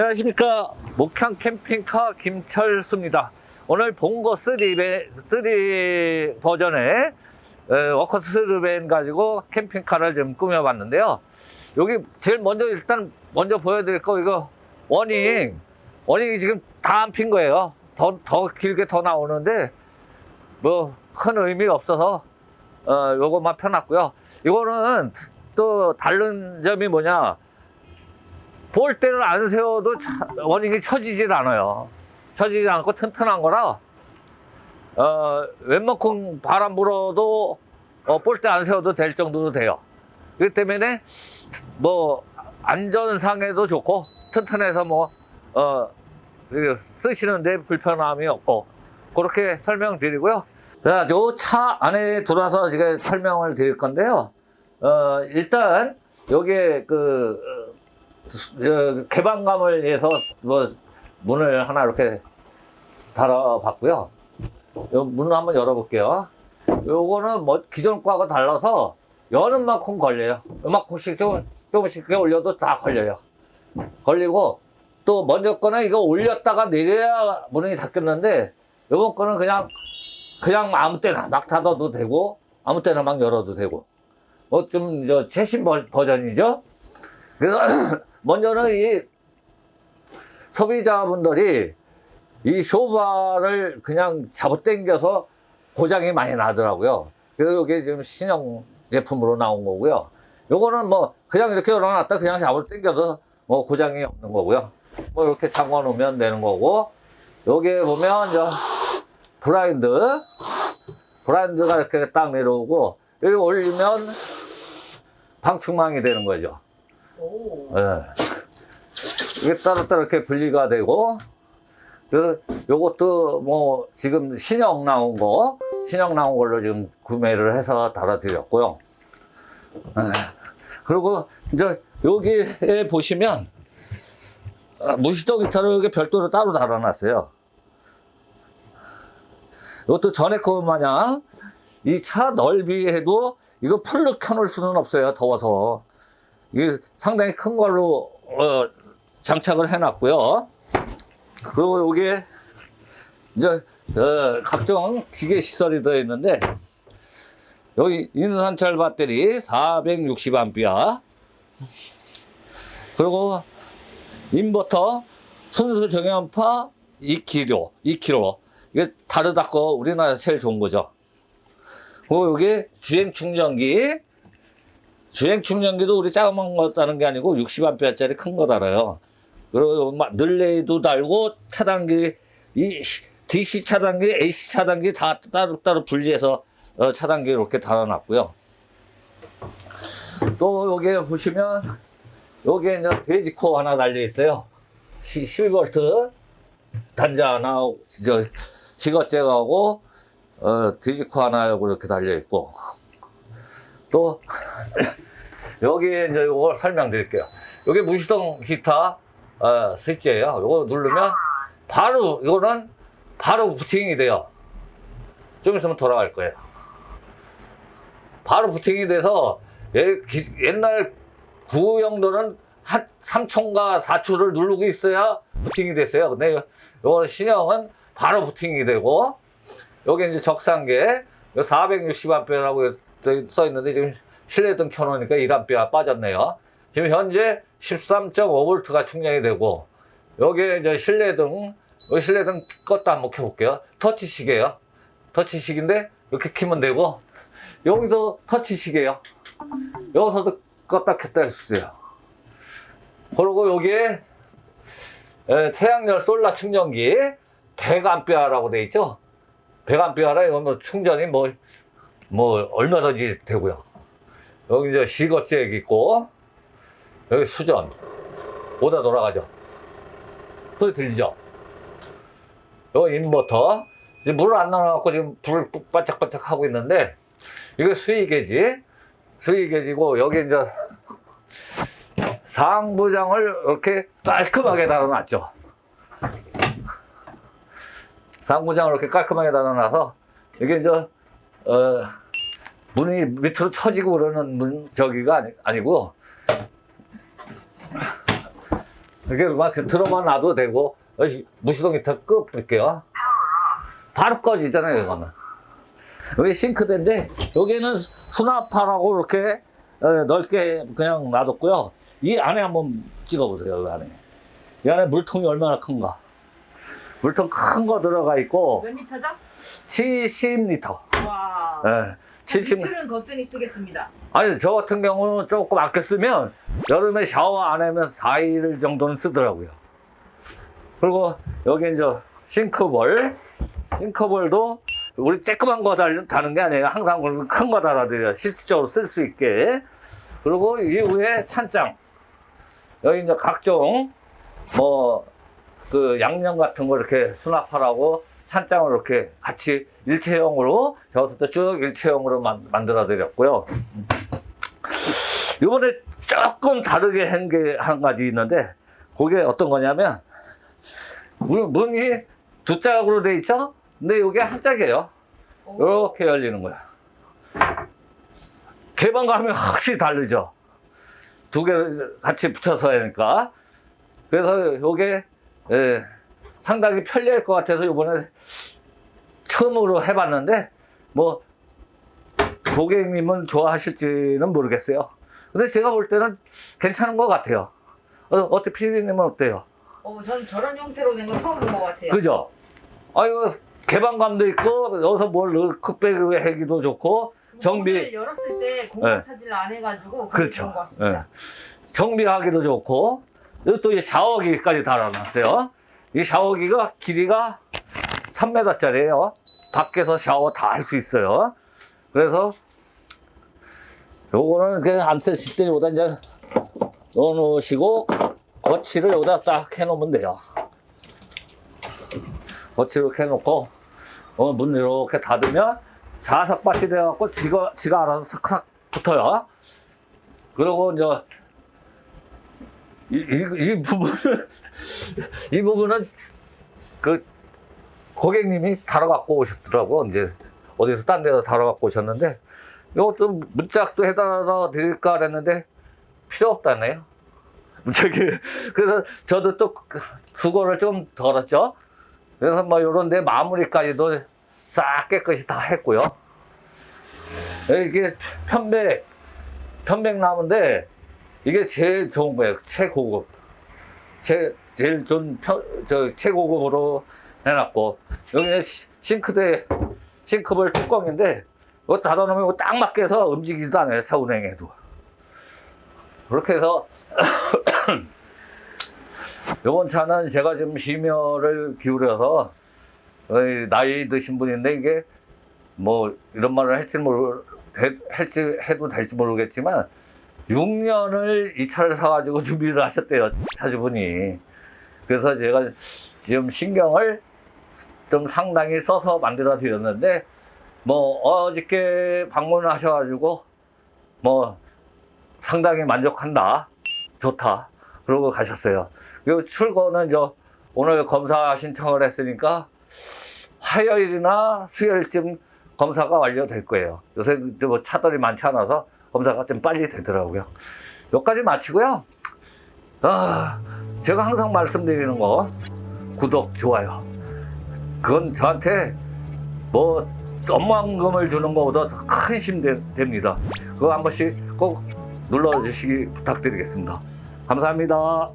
안녕하십니까. 목향 캠핑카 김철수입니다. 오늘 봉고 3배, 3 버전의 에, 워커스 르벤 가지고 캠핑카를 좀 꾸며 봤는데요. 여기 제일 먼저 일단 먼저 보여드릴 거 이거 워닝. 워닝이 지금 다 안 핀 거예요. 더, 더 길게 더 나오는데 뭐 큰 의미 없어서 어, 요것만 펴놨고요. 이거는 또 다른 점이 뭐냐 볼 때는 안 세워도 차- 워닝이 쳐지질 않아요. 쳐지지 않고 튼튼한 거라, 어, 웬만큼 바람 불어도, 어, 볼 때 안 세워도 될 정도로 돼요. 그렇기 때문에, 뭐, 안전상에도 좋고, 튼튼해서 뭐, 어, 쓰시는데 불편함이 없고, 그렇게 설명드리고요. 자, 요차 안에 들어와서 지금 설명을 드릴 건데요. 어, 일단, 요게 그, 개방감을 위해서 뭐 문을 하나 이렇게 달아봤고요. 요 문을 한번 열어볼게요. 요거는 뭐 기존 거하고 달라서 여는 만큼 걸려요. 요만큼씩 조금, 조금씩 올려도 다 걸려요. 걸리고 또 먼저 거는 이거 올렸다가 내려야 문이 닫혔는데 요번 거는 그냥 그냥 아무 때나 막 닫아도 되고 아무 때나 막 열어도 되고 뭐좀 최신 버- 버전이죠. 그래서 먼저는 이 소비자분들이 이 쇼바를 그냥 잡아당겨서 고장이 많이 나더라고요. 그래서 이게 지금 신형 제품으로 나온 거고요. 요거는 뭐 그냥 이렇게 열어놨다 그냥 잡아당겨서 뭐 고장이 없는 거고요. 뭐 이렇게 잠궈 놓으면 되는 거고 여기에 보면 저 브라인드 브라인드가 이렇게 딱 내려오고 여기 올리면 방충망이 되는 거죠. 오. 예. 이게 따로따로 이렇게 분리가 되고, 그, 요것도 뭐, 지금 신형 나온 거, 신형 나온 걸로 지금 구매를 해서 달아드렸고요. 예. 그리고 이제 여기에 보시면, 아, 무시동 기타를 이렇게 별도로 따로 달아놨어요. 이것도 전에 거 마냥 이 차 넓이에도 이거 풀로 켜놓을 수는 없어요. 더워서. 이게 상당히 큰 걸로 어, 장착을 해놨고요. 그리고 이게 이제 어, 각종 기계 시설이 들어 있는데 여기 인산철 배터리 460A 그리고 인버터 순수 정연파 2kg, 2kg 이게 다르다고 우리나라 제일 좋은 거죠. 그리고 여기 주행 충전기 주행 충전기도 우리 작은 거 따는 게 아니고 60A짜리 큰 거 달아요. 그리고 막 늘레이도 달고 차단기, 이 DC 차단기, AC 차단기 다 따로따로 분리해서 어, 차단기 이렇게 달아놨고요. 또 여기 보시면 여기에 이제 돼지 코어 하나 달려 있어요. 12V 단자 하나, 저 지거잭하고 어, 돼지 코어 하나 이렇게 달려 있고 또 여기에 이제 이걸 설명드릴게요. 여기 무시동 기타 어, 스위치예요. 이거 누르면 바로 이거는 바로 부팅이 돼요. 좀 있으면 돌아갈 거예요. 바로 부팅이 돼서 예- 기- 옛날 구형들은 한 3초인가 4초를 누르고 있어야 부팅이 됐어요. 근데 요 신형은 바로 부팅이 되고 여기 이제 적상계 460A라고 써 있는데 지금 실내등 켜놓으니까 1A 빠졌네요. 지금 현재 13.5V가 충전이 되고 여기에 이제 실내등 실내등 껐다 한번 켜볼게요. 터치식이에요. 터치식인데 이렇게 키면 되고 여기도 터치식이에요. 여기서도 껐다 켰다 할 수 있어요. 그리고 여기에 에, 태양열 솔라 충전기 100A라고 돼 있죠. 100A라 이건 뭐 충전이 뭐, 뭐 얼마든지 되고요. 여기 이제 시거잭 있고 여기 수전 오다 돌아가죠. 소리 들리죠? 여기 인버터 이제 물을 안 넣어갖고 지금 불을 반짝반짝 하고 있는데 이거 수위 계지 수위 계지고 여기 이제 상부장을 이렇게 깔끔하게 달아놨죠. 상부장을 이렇게 깔끔하게 달아놔서 이게 이제 어, 문이 밑으로 처지고 그러는 문 저기가 아니, 아니고 이렇게 막 들어만 놔도 되고 여기 무시동 히터 끄 볼게요. 바로 꺼지잖아요, 이거는. 여기 싱크대인데 여기는 수납하라고 이렇게 어, 넓게 그냥 놔뒀고요. 이 안에 한번 찍어보세요, 이 안에. 이 안에 물통이 얼마나 큰가. 물통 큰 거 들어가 있고 몇 리터죠? 70리터. 와. 예. 70. 이틀은 거뜬히 쓰겠습니다. 아니 저 같은 경우는 조금 아껴 쓰면 여름에 샤워 안 하면 4일 정도는 쓰더라고요. 그리고 여기 이제 싱크볼, 싱크볼도 우리 쬐끄만 거 달- 다는 게 아니에요. 항상 큰 거 달아드려요. 실질적으로 쓸 수 있게. 그리고 이 위에 찬장. 여기 이제 각종 뭐 그 양념 같은 거 이렇게 수납하라고 찬장을 이렇게 같이 일체형으로 저부터 쭉 일체형으로 만, 만들어 드렸고요. 이번에 조금 다르게 한 게 한 가지 있는데 그게 어떤 거냐면 문- 문이 두 짝으로 돼 있죠? 근데 이게 한 짝이에요. 이렇게 열리는 거야. 개방감이 확실히 다르죠. 두 개 같이 붙여서 하니까. 그래서 이게 예, 상당히 편리할 것 같아서 이번에 처음으로 해봤는데 뭐 고객님은 좋아하실지는 모르겠어요. 근데 제가 볼 때는 괜찮은 것 같아요. 어, 어때 피디님은 어때요? 어, 전 저런 형태로 된 거 처음 본 것 같아요. 그죠? 아유 개방감도 있고 여기서 뭘 넣- 흑백을 하기도 좋고 정비- 열었을 때 공간 네. 차지를 안 해가지고 그렇죠. 예. 정비하기도 좋고 여기 또이 샤워기까지 달아놨어요. 이 샤워기가 길이가 3m짜리예요. 밖에서 샤워 다 할 수 있어요. 그래서 요거는 그냥 안 쓰실 때 여기다 이제 넣어 놓으시고 거치를 여기다 딱 해 놓으면 돼요. 거치를 이렇게 해 놓고 어, 문 이렇게 닫으면 자석밭이 돼갖고 지가, 지가 알아서 싹싹 붙어요. 그리고 이제 이, 이, 이 부분은 이 부분은 그 고객님이 다뤄 갖고 오셨더라고 이제 어디서 딴 데서 다뤄 갖고 오셨는데 이것도 문짝도 해달라 드릴까 그랬는데 필요 없다네요. 문짝이 그래서 저도 또그 수고를 좀 덜었죠. 그래서 뭐 이런 데 마무리까지도 싹 깨끗이 다 했고요. 이게 편백 편백나무인데 이게 제일 좋은 거예요. 최고급. 제, 제일 좋은 편, 저, 최고급으로 해놨고, 여기는 시- 싱크대, 싱크볼 뚜껑인데, 이거 닫아놓으면 딱 맞게 해서 움직이지도 않아요. 차 운행에도. 그렇게 해서, 이번 차는 제가 좀 심혈을 기울여서, 나이 드신 분인데, 이게 뭐, 이런 말을 할지 모르, 돼- 할지, 해도 될지 모르겠지만, 6년을 이 차를 사가지고 준비를 하셨대요, 차주분이. 그래서 제가 지금 신경을 좀 상당히 써서 만들어 드렸는데, 뭐, 어저께 방문하셔가지고, 뭐, 상당히 만족한다. 좋다. 그러고 가셨어요. 그리고 출고는 저, 오늘 검사 신청을 했으니까, 화요일이나 수요일쯤 검사가 완료될 거예요. 요새 뭐 차들이 많지 않아서 검사가 좀 빨리 되더라고요. 여기까지 마치고요. 아, 제가 항상 말씀드리는 거 구독, 좋아요. 그건 저한테 뭐 엄만금을 주는 것보다 더큰 힘이 됩니다. 그거 한 번씩 꼭 눌러주시기 부탁드리겠습니다. 감사합니다.